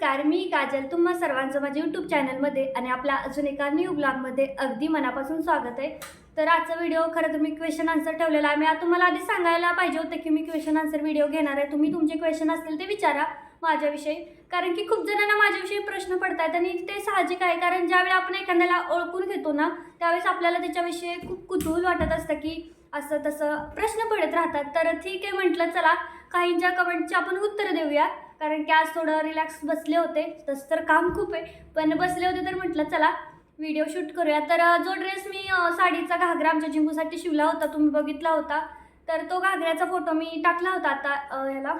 नमस्कार मी काजल. तुम्हा सर्वांचं माझ्या यूट्यूब चॅनलमध्ये आणि आपल्या अजून एका न्यू ब्लॉगमध्ये अगदी मनापासून स्वागत आहे. तर आजचा व्हिडिओ खरं तर मी क्वेश्चन आन्सर ठेवलेला आहे. मी आता तुम्हाला आधी सांगायला पाहिजे होतं की मी क्वेश्चन आन्सर व्हिडिओ घेणार आहे. तुम्ही तुमचे क्वेश्चन असतील ते विचारा माझ्याविषयी. कारण की खूप जणांना माझ्याविषयी प्रश्न पडतात आणि ते साहजिक आहे. कारण ज्यावेळी आपण एखाद्याला ओळखून घेतो ना त्यावेळेस आपल्याला त्याच्याविषयी खूप कुतूहल वाटत असतं की असं तसं प्रश्न पडत राहतात. तर ठीक आहे म्हटलं चला. काहींच्या कमेंटची आपण उत्तरं देऊया. कारण की आज थोडं रिलॅक्स बसले होते. तसं तर काम खूप आहे. पण बसले होते तर म्हटलं चला. व्हिडिओ शूट करूया. तर जो ड्रेस मी साडीचा घागरा आमच्या जिंकूसाठी शिवला होता तुम्ही बघितला होता. तर तो घागऱ्याचा फोटो मी टाकला होता आता ह्याला.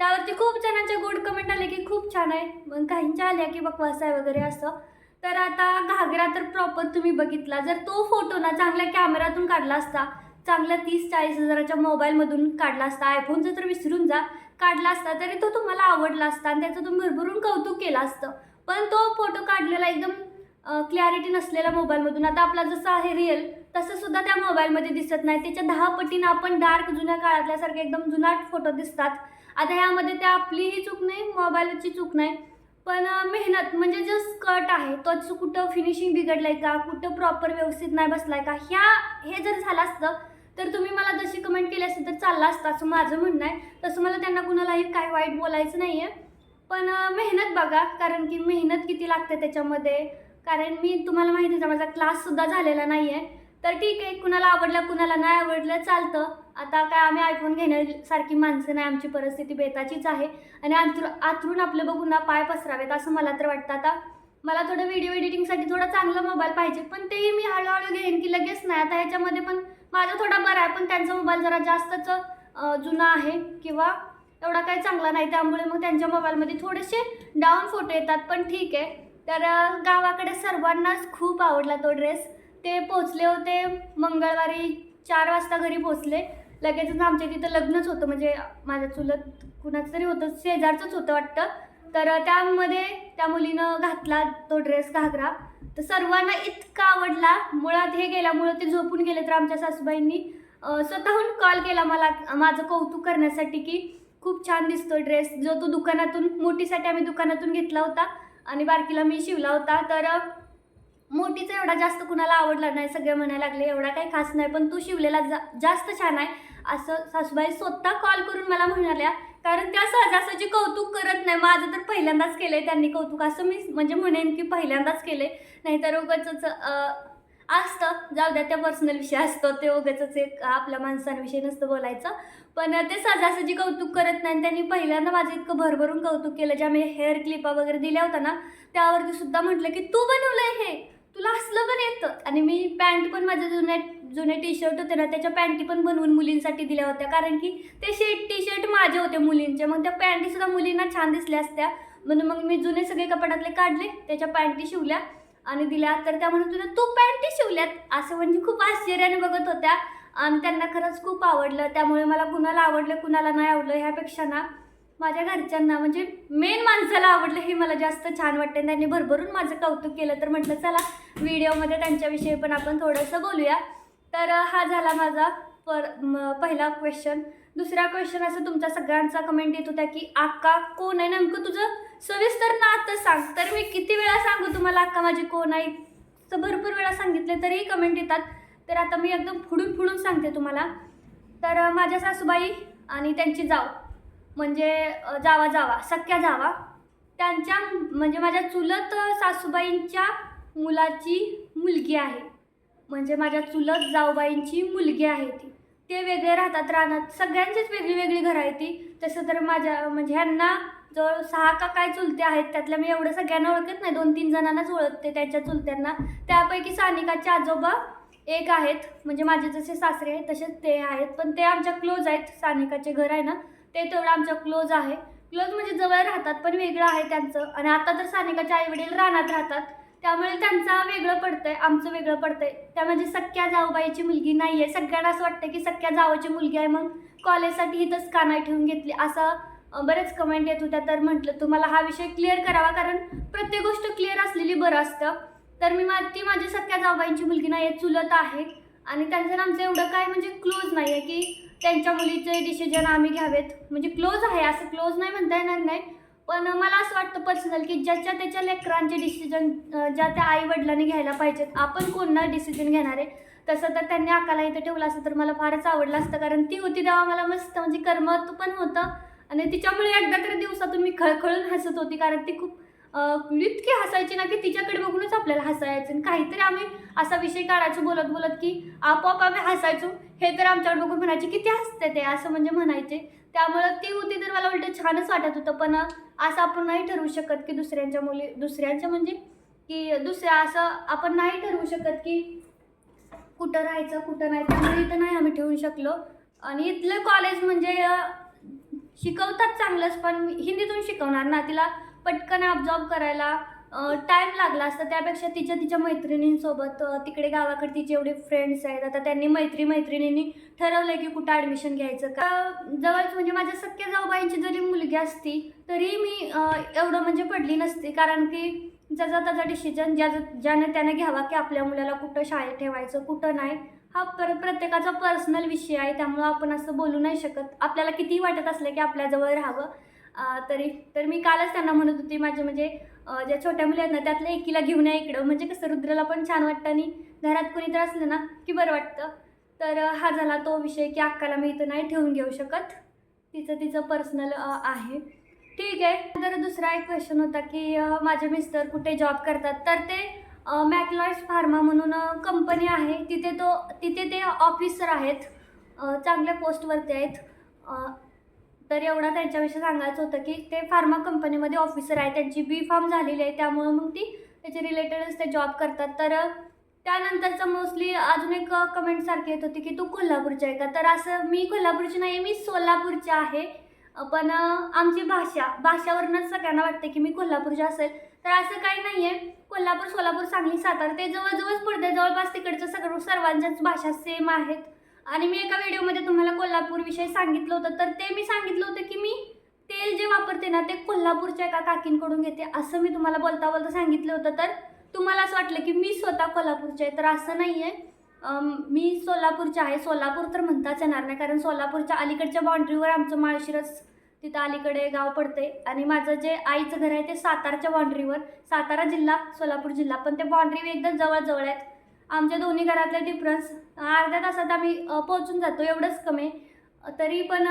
त्यावरती खूप जणांच्या गोड कमेंट आले की खूप छान आहे. मग काहींच्या आल्या की बकवास आहे वगैरे असं. तर आता घागरा तर प्रॉपर तुम्ही बघितला. जर तो फोटो ना चांगल्या कॅमेऱ्यातून काढला असता चांगल्या तीस चाळीस हजाराच्या मोबाईलमधून काढला असता आयफोनचं तर विसरून जा. काढला असता तरी तो तुम्हाला आवडला असता आणि त्याचं तुम्ही भरभरून कौतुक केलं असतं. पण तो फोटो काढलेला एकदम क्लॅरिटी नसलेला मोबाईलमधून. आता आपला जसं आहे रिअल तसं सुद्धा त्या मोबाईलमध्ये दिसत नाही. त्याच्या दहा पटीनं आपण डार्क जुन्या काळातल्यासारखे एकदम जुनाट फोटो दिसतात. आता ह्यामध्ये त्या आपलीही चूक नाही मोबाईलची चूक नाही. पण मेहनत म्हणजे जो स्कर्ट आहे तोच कुठं फिनिशिंग बिघडलं आहे का? कुठं प्रॉपर व्यवस्थित नाही बसला आहे का? ह्या हे जर झालं असतं तर तुम्ही मला जशी कमेंट केली असेल तर चालला असतं. असं माझं म्हणणं आहे. तसं मला त्यांना कुणालाही काय वाईट बोलायचं नाही आहे पण मेहनत बघा. कारण की मेहनत किती लागते त्याच्यामध्ये? कारण मी तुम्हाला माहितीच आहे माझा क्लाससुद्धा झालेला नाही आहे तर ठीक आहे कुणाला आवडलं कुणाला नाही आवडलं चालतं. आता काय आम्ही आयफोन घेण्यासारखी माणसं नाही. आमची परिस्थिती बेताचीच आहे. आणि आंतर आतरून आपलं बघून ना पाय पसरावेत असं मला तर वाटतं. आता मला थोडं व्हिडिओ एडिटिंगसाठी थोडा चांगला मोबाईल पाहिजे. पण तेही मी हळूहळू घेईन की लगेच नाही. आता ह्याच्यामध्ये पण माझा थोडा बरा आहे पण त्यांचा मोबाईल जरा जास्तच जुना आहे किंवा एवढा काही चांगला नाही. त्यामुळे मग त्यांच्या मोबाईलमध्ये थोडेसे डाऊन फोटो येतात पण ठीक आहे. तर गावाकडे सर्वांनाच खूप आवडला तो ड्रेस ते पोचले होते मंगळवारी चार वाजता घरी पोचले लगेचच आमच्या तिथं लग्नच होतं म्हणजे माझ्या चुलत कुणाचं तरी होतं शेजारचंच होतं वाटतं. तर त्यामध्ये त्या मुलीनं घातला तो ड्रेस घागरा. तर सर्वांना इतका आवडला. मुळात हे गेल्यामुळं ते झोपून गेले तर आमच्या सासूबाईंनी स्वतःहून कॉल केला मला माझं कौतुक करण्यासाठी की खूप छान दिसतो ड्रेस जो तो दुकानातून मोठीसाठी आम्ही दुकानातून घेतला होता आणि बारकीला मी शिवला होता. तर मोठीचा एवढा जास्त कुणाला आवडला नाही सगळे म्हणायला लागले एवढा काही खास नाही पण तू शिवलेला जा जास्त छान आहे. असं सासूबाई स्वतः कॉल करून मला म्हणाल्या कारण त्या सहजासहजी कौतुक करत नाही. माझं तर पहिल्यांदाच केलं आहे त्यांनी कौतुक. असं मी म्हणजे म्हणेन की पहिल्यांदाच केले नाहीतर उगाचच असतं. जाऊ द्या त्या पर्सनल विषय असतो. ते उगाचच एक आपल्या माणसांविषयी नसतं बोलायचं. पण ते सहजासहजी कौतुक करत नाही. आणि त्यांनी पहिल्यांदा माझं इतकं भरभरून कौतुक केलं. ज्या मी हेअर क्लिपा वगैरे दिल्या होत्या ना त्यावरती सुद्धा म्हटलं की तू बनवलंय हे. तुला असलं पण येतं. आणि मी पॅन्ट पण माझ्या जुने जुने टी शर्ट होते ना त्याच्या पॅन्टी पण बनवून मुलींसाठी दिल्या होत्या. कारण की ते शेट टी शर्ट माझे होते मुलींचे. मग त्या पॅन्टी सुद्धा मुलींना छान दिसल्या असत्या. म्हणून मग मी जुने सगळे कपड्यातले काढले त्याच्या पॅन्टी शिवल्या आणि दिल्या. तर त्या म्हणत होत्या तू पॅन्टी शिवल्यात? असं म्हणजे खूप आश्चर्याने बघत होत्या. आणि त्यांना खरंच खूप आवडलं. त्यामुळे मला कुणाला आवडलं कुणाला नाही आवडलं ह्यापेक्षा ना माझ्या घरच्यांना म्हणजे मेन माणसाला आवडलं हे मला जास्त छान वाटतं त्यांनी भरभरून माझं कौतुक केलं. तर म्हटलं चला व्हिडिओमध्ये त्यांच्याविषयी पण आपण थोडंसं बोलूया. तर हा झाला माझा पर म- पहिला क्वेश्चन दुसरा क्वेश्चन असं तुमचा सगळ्यांचा कमेंट येत होता की आक्का कोण आहे नेमकं तुझं सविस्तर नातं सांग. तर मी किती वेळा सांगू तुम्हाला आक्का माझी कोण आहे? तर भरपूर वेळा सांगितले तरीही कमेंट येतात. तर आता मी एकदम फुडून फुडून सांगते तुम्हाला. तर माझ्या सासूबाई आणि त्यांची जाव. म्हणजे जावा जावा सख्या जावा. त्यांच्या म्हणजे माझ्या चुलत सासूबाईंच्या मुलाची मुलगी आहे. म्हणजे माझ्या चुलत जाऊबाईंची मुलगी आहे ती. ते वेगळे राहतात रानात. सगळ्यांचीच वेगळी वेगळी घरं आहे ती. तसं तर माझ्या म्हणजे ह्यांना जवळ सहा का काय चुलते आहेत. त्यातल्या मी एवढं सगळ्यांना ओळखत नाही. दोन तीन जणांनाच ओळखते त्यांच्या चुलत्यांना. त्यापैकी सानिकाचे आजोबा एक आहेत. म्हणजे माझे जसे सासरे आहेत तसेच ते आहेत. पण ते आमच्या क्लोज आहेत. सानिकाचे घर आहे ना. ते तेवढं आमच्या क्लोज आहे. क्लोज म्हणजे जवळ राहतात पण वेगळं आहे त्यांचं. आणि आता तर सानिकाच्या आईवडील रानात राहतात. त्यामुळे त्यांचा वेगळं पडतं आहे आमचं वेगळं पडतं आहे त्या म्हणजे सख्या जाऊबाईची मुलगी नाही आहे सगळ्यांना असं वाटतं की सख्या जावाची मुलगी आहे मग कॉलेजसाठी इथंच का नाही ठेवून घेतली. असं बरेच कमेंट येत होत्या. तर म्हटलं तुम्हाला हा विषय क्लिअर करावा कारण प्रत्येक गोष्ट क्लिअर असलेली बरं असतं. तर मी मा ती माझी सख्या जाऊबाईंची मुलगी नाही आहे चुलत आहे. आणि त्यांचं आणि आमचं एवढं काय म्हणजे क्लोज नाही आहे की त्यांच्या मुलीचे डिसिजन आम्ही घ्यावेत. म्हणजे क्लोज आहे असं क्लोज नाही म्हणता येणार नाही. पण मला असं वाटतं पर्सनल की ज्याच्या त्याच्या लेकरांचे डिसिजन ज्या त्या आई वडिलांनी घ्यायला पाहिजेत आपण कोण ना डिसिजन घेणार आहे? तसं तर त्यांनी अकाला इथं ठेवलं असतं तर मला फारच आवडलं असतं. कारण ती होती तेव्हा मला मस्त म्हणजे कर्मत पण होतं. आणि तिच्यामुळे एकदा तरी दिवसातून मी खळखळून हसत होती. कारण ती खूप इतकी हसायची ना की तिच्याकडे बघूनच आपल्याला हसायचं. आणि काहीतरी आम्ही असा विषय काढायचो बोलत बोलत की आपोआप आम्ही हसायचो. हे तर आमच्याकडे बघून म्हणायचे किती हसते ते असं म्हणजे म्हणायचे. त्यामुळं ती होती तर मला उलट छानच वाटत होतं पण असं आपण नाही ठरवू शकत की दुसऱ्यांच्या मुली दुसऱ्यांच्या म्हणजे की दुसऱ्या असं आपण नाही ठरवू शकत की कुठं राहायचं कुठं नाही. त्यामुळे इथं नाही आम्ही ठेवू शकलो. आणि इथलं कॉलेज म्हणजे शिकवतात चांगलंच पण हिंदीतून शिकवणार ना. तिला पटकन ॲब्झॉर्ब करायला टाईम लागला असता त्यापेक्षा तिच्या तिच्या मैत्रिणींसोबत तिकडे गावाकडे तिचे एवढे फ्रेंड्स आहेत आता त्यांनी मैत्री मैत्रिणींनी ठरवलं की कुठं ॲडमिशन घ्यायचं. का जवळच म्हणजे माझ्या सख्या जाऊबाईंची जरी मुलगी असती तरी मी एवढं म्हणजे पडली नसते. कारण की ज्याचा त्याचा डिसिजन ज्या ज्याने त्याने घ्यावा की आपल्या मुलाला कुठं शाळेत ठेवायचं कुठं नाही हा पर प्रत्येकाचा पर्सनल विषय आहे. त्यामुळं आपण असं बोलू नाही शकत. आपल्याला कितीही वाटत असलं की आपल्याजवळ राहावं. तरी तर मी कालच त्यांना म्हणत होती माझे म्हणजे ज्या छोट्या मुली आहेत ना त्यातल्या एकीला घेऊन या इकडं. म्हणजे कसं रुद्राला पण छान वाटतं आणि घरात कोणी तर असलं ना की बरं वाटतं. तर हा झाला तो विषय की अक्काला मी इथं नाही ठेवून घेऊ शकत. तिचं तिचं पर्सनल आहे. ठीक आहे. तर दुसरा एक क्वेश्चन होता की माझे मिस्टर कुठे जॉब करतात? तर ते मॅकलॉइड्स फार्मा म्हणून कंपनी आहे. तिथे तो तिथे ते ऑफिसर आहेत. चांगल्या पोस्टवरती आहेत. तर एवढा त्यांच्याविषयी सांगायचं होतं की ते फार्मा कंपनीमध्ये ऑफिसर आहे. त्यांची बी फार्म झालेली आहे. त्यामुळं मग ती त्याच्या रिलेटेडच ते जॉब करतात. तर त्यानंतरचं मोस्टली अजून एक कमेंटसारखी येत होती की तू कोल्हापूरची आहे का? तर असं मी कोल्हापूरची नाही मी सोलापूरची आहे. पण आमची भाषा भाषावरूनच सगळ्यांना वाटते की मी कोल्हापूरची असेल. तर असं काही नाही आहे कोल्हापूर सोलापूर सांगली सातारा ते जवळजवळच पडते जवळपास तिकडचं सगळं सर्वांच्याच भाषा सेम आहेत. आणि मी एका व्हिडिओमध्ये तुम्हाला कोल्हापूरविषयी सांगितलं होतं. तर ते मी सांगितलं होतं की मी तेल जे वापरते ना ते कोल्हापूरच्या एका काकींकडून घेते असं मी तुम्हाला बोलता बोलता सांगितलं होतं. तर तुम्हाला असं वाटलं की मी स्वतः कोल्हापूरचे आहे तर असं नाही आहे मी सोलापूरचे आहे. सोलापूर तर म्हणताच येणार नाही कारण सोलापूरच्या अलीकडच्या बाउंड्रीवर आमचं माळशिरस तिथं अलीकडे गाव पडते आणि माझं जे आईचं घर आहे ते सातारच्या बाउंड्रीवर सातारा जिल्हा सोलापूर जिल्हा. पण ते बाउंड्री एकदम जवळजवळ आहेत. आमच्या दोन्ही घरातले डिफरन्स अर्ध्या तासात आम्ही पोहोचून जातो. एवढंच कमी. तरी पण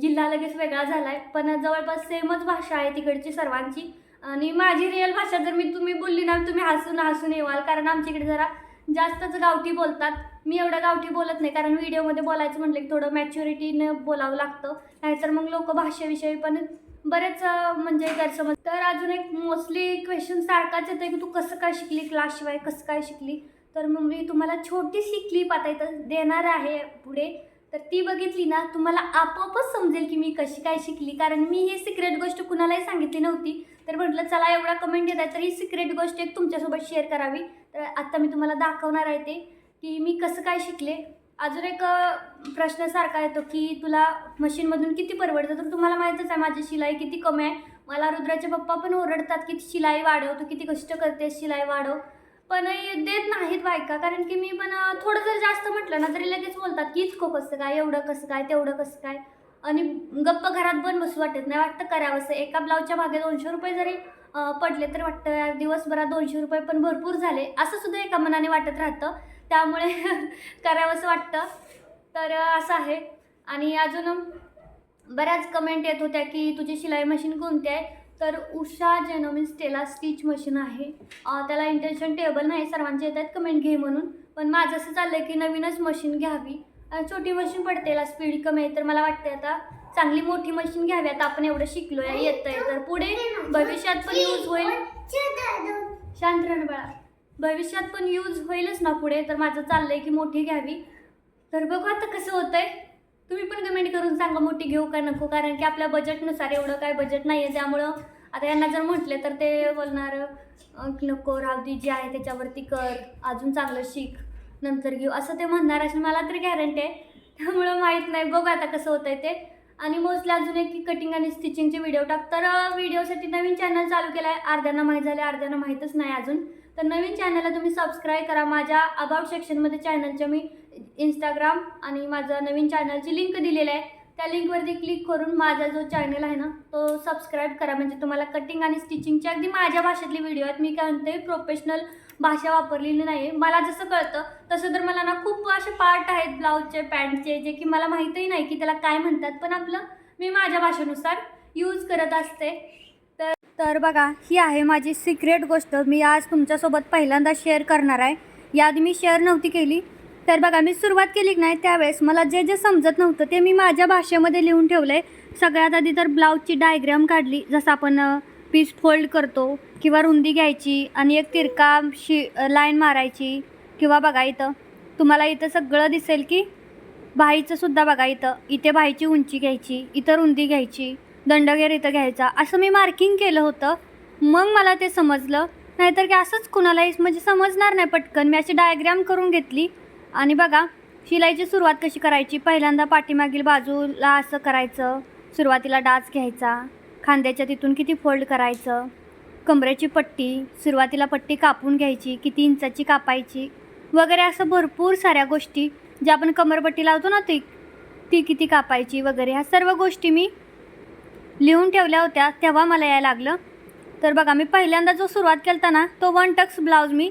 जिल्हा लगेच वेगळा झाला आहे पण जवळपास सेमच भाषा आहे तिकडची सर्वांची. आणि माझी रिअल भाषा जर मी तुम्ही बोलली ना तुम्ही हसून हसून येवाल. कारण आमच्या इकडे जरा जास्तच गावठी बोलतात. मी एवढं गावठी बोलत नाही. कारण व्हिडिओमध्ये बोलायचं म्हटलं की थोडं मॅच्युरिटीनं बोलावं लागतं. नाहीतर मग लोक भाषेविषयी पण बरेच म्हणजे गैरसमज. तर अजून एक मोस्टली क्वेश्चन सारखाच येतं की तू कसं काय शिकली क्लासशिवाय कसं काय शिकली? तर मग मी तुम्हाला छोटीशी क्लिप आता इथं देणार आहे पुढे. तर ती बघितली ना तुम्हाला आपोआपच समजेल की मी कशी काय शिकली. कारण मी ही सिक्रेट गोष्ट कुणालाही सांगितली नव्हती. तर म्हटलं चला एवढा कमेंट येत आहे तर ही सिक्रेट गोष्ट एक तुमच्यासोबत शेअर करावी. तर आत्ता मी तुम्हाला दाखवणार आहे ते की मी कसं काय शिकले. अजून एक अ, प्रश्न सारखा येतो की तुला मशीनमधून किती परवडतं? तर तुम्हाला माहीतच आहे माझी शिलाई किती कमी आहे. मला रुद्राचे पप्पा पण ओरडतात की शिलाई वाढव तू किती कष्ट करते शिलाई वाढव. पण हे देत नाहीत बायका कारण की मी पण थोडं जर जास्त म्हटलं ना तरी लगेच बोलतात की इतकं कसं काय एवढं कसं काय तेवढं कसं काय. आणि गप्प घरात पण बसू वाटत नाही वाटतं करावंसं एका ब्लाऊजच्या मागे दोनशे रुपये जरी पडले तर वाटतं दिवसभरात दोनशे रुपये पण भरपूर झाले असं सुद्धा एका मनाने वाटत राहतं. त्यामुळे करावंसं वाटतं. तर असं आहे. आणि अजून बऱ्याच कमेंट येत होत्या की तुझी शिलाई मशीन कोणती आहे? तर उषा जेनोमिन्स टेला स्टिच मशीन आहे. त्याला इंटेन्शन टेबल नाही सर्वांचे येत आहेत कमेंट घे म्हणून. पण माझं असं चाललं आहे की नवीनच मशीन घ्यावी. छोटी मशीन पडते याला स्पीड कमी आहे. तर मला वाटते आता चांगली मोठी मशीन घ्यावी. आता आपण एवढं शिकलो आहे येतं आहे तर पुढे भविष्यात पण यूज होईल. शांत राहणं बाळा. भविष्यात पण यूज होईलच ना पुढे. तर माझं चाललंय की मोठी घ्यावी. तर बघू आता कसं होतंय. तुम्ही पण कमेंट करून सांगा मोठी घेऊ का नको. कारण की आपल्या बजेटनुसार एवढं काय बजेट नाही आहे त्यामुळं आता यांना जर म्हटलं तर ते बोलणार नको रावदी जी आहे त्याच्यावरती कर. अजून चांगलं शिक. नंतर घेऊ. असं ते म्हणणार असेल. मला तरी गॅरंटी आहे. त्यामुळं माहीत नाही. बघू आता कसं होतंय ते. आणि मोस्टली अजून एक की कटिंग आणि स्टिचिंगचे व्हिडिओ टाक. तर व्हिडिओसाठी नवीन चॅनल चालू केला आहे अर्ध्यांना माहीत झाले अर्ध्यांना माहीतच नाही अजून. तर नवीन चॅनलला तुम्ही सबस्क्राईब करा. माझ्या अबाउट सेक्शनमध्ये चॅनलच्या मी इंस्टाग्राम आणि माझा नवीन चॅनलची लिंक दिलेलं आहे. त्या लिंकवरती क्लिक करून माझा जो चॅनल आहे ना तो सबस्क्राईब करा. म्हणजे तुम्हाला कटिंग आणि स्टिचिंगची अगदी माझ्या भाषेतली व्हिडिओ आहेत. मी काय म्हणते प्रोफेशनल भाषा वापरलेली नाही आहे मला जसं कळतं तसं तर मला ना खूप असे पार्ट आहेत. ब्लाऊजचे पॅन्टचे जे की मला माहीतही नाही की त्याला काय म्हणतात. पण आपलं मी माझ्या भाषेनुसार यूज करत असते. तर बघा ही आहे माझी सिक्रेट गोष्ट. मी आज तुमच्यासोबत पहिल्यांदा शेअर करणार आहे. याआधी मी शेअर नव्हती केली. तर बघा मी सुरुवात केली की नाही त्यावेळेस मला जे जे समजत नव्हतं ते मी माझ्या भाषेमध्ये लिहून ठेवलं आहे सगळ्यात आधी तर ब्लाऊजची डायग्राम काढली. जसं आपण पीस फोल्ड करतो किंवा रुंदी घ्यायची आणि एक तिरका शी लाईन मारायची. किंवा बघा इथं तुम्हाला इथं सगळं दिसेल की बाईचंसुद्धा बघा इथं. इथे बाईची उंची घ्यायची इथं रुंदी घ्यायची. दंडगेर इथं घ्यायचा. असं मी मार्किंग केलं होतं. मग मला ते समजलं. नाहीतर की असंच कुणालाही म्हणजे समजणार नाही पटकन. मी अशी डायग्राम करून घेतली. आणि बघा शिलाईची सुरुवात कशी करायची? पहिल्यांदा पाठीमागील बाजूला असं करायचं. सुरुवातीला डाच घ्यायचा. खांद्याच्या तिथून किती फोल्ड करायचं. कमरेची पट्टी. सुरुवातीला पट्टी कापून घ्यायची. किती इंचाची कापायची. वगैरे असं भरपूर साऱ्या गोष्टी. ज्या आपण कमरपट्टी लावतो ना ती ती किती कापायची वगैरे. ह्या सर्व गोष्टी मी लिहून ठेवल्या होत्या तेव्हा मला यायला लागलं. तर बघा मी पहिल्यांदा जो सुरुवात केला ना तो वन टक्स ब्लाऊज मी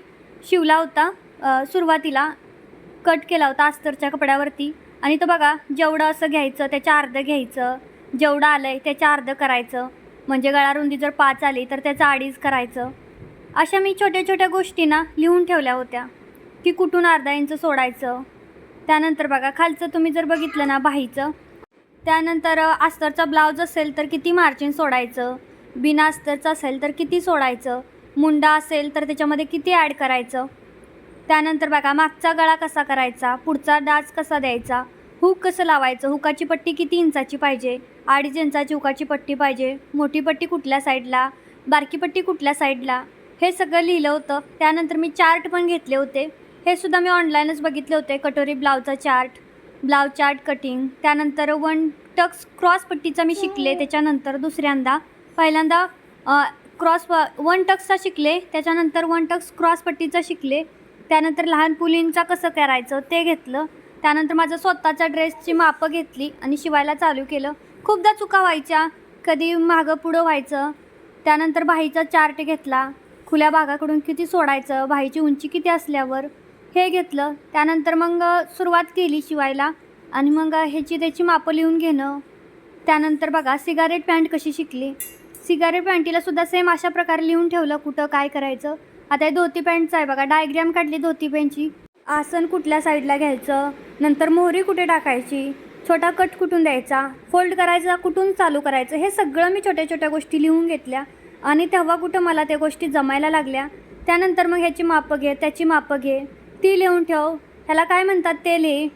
शिवला होता. सुरुवातीला कट केला होता अस्तरच्या कपड्यावरती. आणि तो बघा जेवढं असं घ्यायचं त्याच्या अर्धं घ्यायचं जेवढं आलं आहे त्याच्या अर्धं करायचं. म्हणजे गळा रुंदी जर पाच आली तर त्याचं अडीच करायचं. अशा मी छोट्या छोट्या गोष्टींना लिहून ठेवल्या होत्या. की कुठून अर्धा इंच सोडायचं. त्यानंतर बघा खालचं तुम्ही जर बघितलं ना बाहीचं त्यानंतर अस्तरचा ब्लाऊज असेल तर किती मार्जिन सोडायचं? बिना अस्तरचं असेल तर किती सोडायचं? मुंडा असेल तर त्याच्यामध्ये किती ॲड करायचं? त्यानंतर बघा मागचा गळा कसा करायचा? पुढचा डाच कसा द्यायचा? हुक कसं लावायचं? हुकाची पट्टी किती इंचाची पाहिजे? अडीच इंचाची हुकाची पट्टी पाहिजे. मोठी पट्टी कुठल्या साईडला बारकी पट्टी कुठल्या साईडला हे सगळं लिहिलं होतं. त्यानंतर मी चार्ट पण घेतले होते. हे सुद्धा मी ऑनलाईनच बघितले होते. कटोरी ब्लाऊजचा चार्ट ब्लाऊज चार्ट कटिंग त्यानंतर वन टक्स क्रॉस पट्टीचा मी शिकले त्याच्यानंतर दुसऱ्यांदा पहिल्यांदा क्रॉस वन टक्सचा शिकले त्याच्यानंतर वन टक्स क्रॉस पट्टीचा शिकले त्यानंतर लहान पुलींचा कसं करायचं ते घेतलं त्यानंतर माझं स्वतःच्या ड्रेसची मापं घेतली आणि शिवायला चालू केलं. खूपदा चुका व्हायच्या कधी मागं पुढं व्हायचं त्यानंतर बाहीचा चार्ट घेतला खुल्या भागाकडून किती सोडायचं बाहीची उंची किती असल्यावर हे घेतलं. त्यानंतर मग सुरुवात केली शिवायला. आणि मग ह्याची त्याची मापं लिहून घेणं. त्यानंतर बघा सिगारेट पॅन्ट कशी शिकली. सिगारेट पॅन्टीला सुद्धा सेम अशा प्रकारे लिहून ठेवलं कुठं काय करायचं. आता हे धोती पॅन्टचं आहे बघा डायग्रॅम काढली धोती पॅन्टची. आसन कुठल्या साईडला घ्यायचं नंतर मोहरी कुठे टाकायची छोटा कट कुठून द्यायचा फोल्ड करायचा कुठून चालू करायचं हे सगळं मी छोट्या छोट्या गोष्टी लिहून घेतल्या. आणि तेव्हा कुठं मला त्या गोष्टी जमायला लागल्या. त्यानंतर मग ह्याची मापं घे त्याची मापं घे. ती लिहून ठेव. ह्याला काय म्हणतात ते लिही.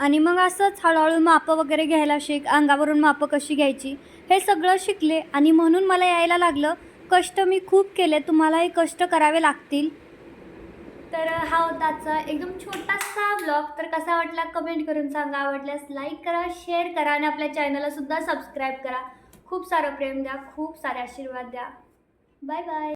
आणि मग असंच हळूहळू मापं वगैरे घ्यायला शिक अंगावरून मापं कशी घ्यायची हे सगळं शिकले. आणि म्हणून मला यायला लागलं कष्ट मी खूप केले तुम्हालाही कष्ट करावे लागतील. तर हा होता आजचा एकदम छोटासा ब्लॉग तर कसा वाटला कमेंट करून सांगा. आवडल्यास लाईक करा शेअर करा आणि आपल्या चॅनलला सुद्धा सबस्क्राईब करा. खूप सारं प्रेम द्या खूप सारे आशीर्वाद द्या. Bye bye